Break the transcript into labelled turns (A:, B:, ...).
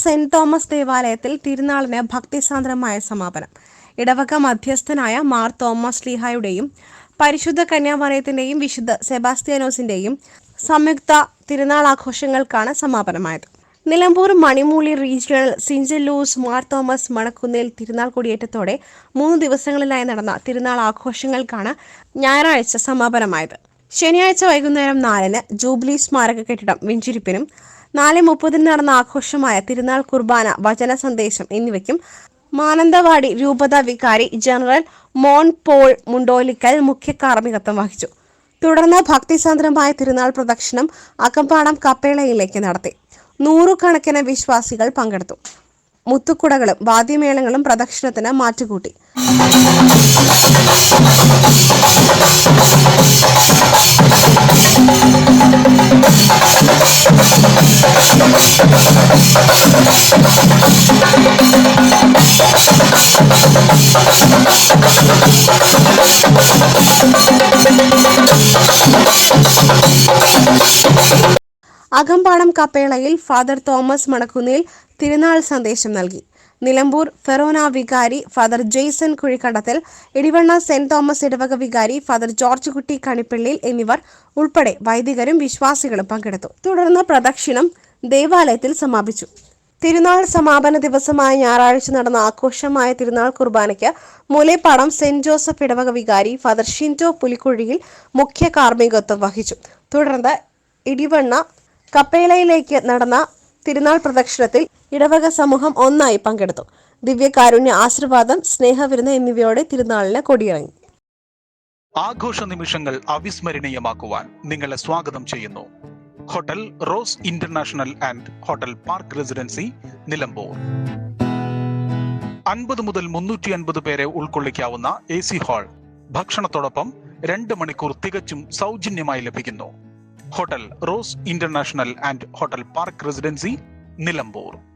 A: Saint Thomas ദേവാലയത്തിൽ തിരുനാളിന് ഭക്തിസാന്ദ്രമായ സമാപനം. ഇടവക മധ്യസ്ഥനായ മാർ തോമസ് ലീഹായുടെയും പരിശുദ്ധ കന്യാമറയത്തിന്റെയും വിശുദ്ധ സെബാസ്ത്യാനോസിന്റെയും സംയുക്ത തിരുനാൾ ആഘോഷങ്ങൾക്കാണ് സമാപനമായത്. നിലമ്പൂർ മണിമൂളി റീജിയണൽ സെന്റ് ലൂസ് മാർ തോമസ് മണക്കുന്നിൽ തിരുനാൾ കൊടിയേറ്റത്തോടെ മൂന്ന് ദിവസങ്ങളിലായി നടന്ന തിരുനാൾ ആഘോഷങ്ങൾക്കാണ് ഞായറാഴ്ച സമാപനമായത്. ശനിയാഴ്ച വൈകുന്നേരം നാലിന് ജൂബിലി സ്മാരക കെട്ടിടം വെഞ്ചിരിപ്പിനും നാല് മുപ്പതിന് നടന്ന ആഘോഷമായ തിരുനാൾ കുർബാന വചന സന്ദേശം എന്നിവയ്ക്കും മാനന്തവാടി രൂപത വികാരി ജനറൽ മോൺ പോൾ മുണ്ടോലിക്കൽ മുഖ്യ കാർമ്മികത്വം വഹിച്ചു. തുടർന്ന് ഭക്തിസാന്ദ്രമായ തിരുനാൾ പ്രദക്ഷിണം അക്കമ്പാടം കപ്പേളയിലേക്ക് നടത്തി. നൂറുകണക്കിന് വിശ്വാസികൾ പങ്കെടുത്തു. മുത്തുക്കുടകളും വാദ്യമേളങ്ങളും പ്രദക്ഷിണത്തിന് മാറ്റുകൂട്ടി. അകമ്പാടം കപ്പേളയിൽ ഫാദർ തോമസ് മണക്കുന്നിൽ തിരുനാൾ സന്ദേശം നൽകി. നിലമ്പൂർ ഫെറോന വികാരി father Jaison Kuzhikandathil Edivanna saint Thomas ഇടവക വികാരി ഫാദർ ജോർജ് കുട്ടി കണിപ്പള്ളിയിൽ എന്നിവർ ഉൾപ്പെടെ വൈദികരും വിശ്വാസികളും പങ്കെടുത്തു. തുടർന്ന് പ്രദക്ഷിണം ദേവാലയത്തിൽ സമാപിച്ചു. തിരുനാൾ സമാപന ദിവസമായ ഞായറാഴ്ച നടന്ന ആഘോഷമായ തിരുനാൾ കുർബാനയ്ക്ക് മുലേപ്പാടം സെന്റ് ജോസഫ് ഇടവക വികാരി ഫാദർ ഷിന്റോ പുലിക്കുഴിയിൽ മുഖ്യ കാർമ്മികത്വം വഹിച്ചു. തുടർന്ന് ഇടിവണ്ണ കപ്പേളയിലേക്ക് നടന്ന തിരുനാൾ പ്രദക്ഷിണത്തിൽ ഇടവക സമൂഹം ഒന്നായി പങ്കെടുത്തു. ദിവ്യകാരുണ്യ ആശീർവാദം സ്നേഹവിരുന്ന് എന്നിവയോടെ തിരുനാളിന് കൊടിയിറങ്ങി.
B: ആഘോഷ നിമിഷങ്ങൾ അവിസ്മരണീയമാക്കുവാൻ നിങ്ങളെ സ്വാഗതം ചെയ്യുന്നു. Hotel rose international and hotel park residency Nilambur. അൻപത് മുതൽ മുന്നൂറ്റി അൻപത് പേരെ ഉൾക്കൊള്ളിക്കാവുന്ന എ സി ഹാൾ ഭക്ഷണത്തോടൊപ്പം രണ്ട് മണിക്കൂർ തികച്ചും സൗജന്യമായി ലഭിക്കുന്നു. Hotel rose international and hotel park residency Nilambur.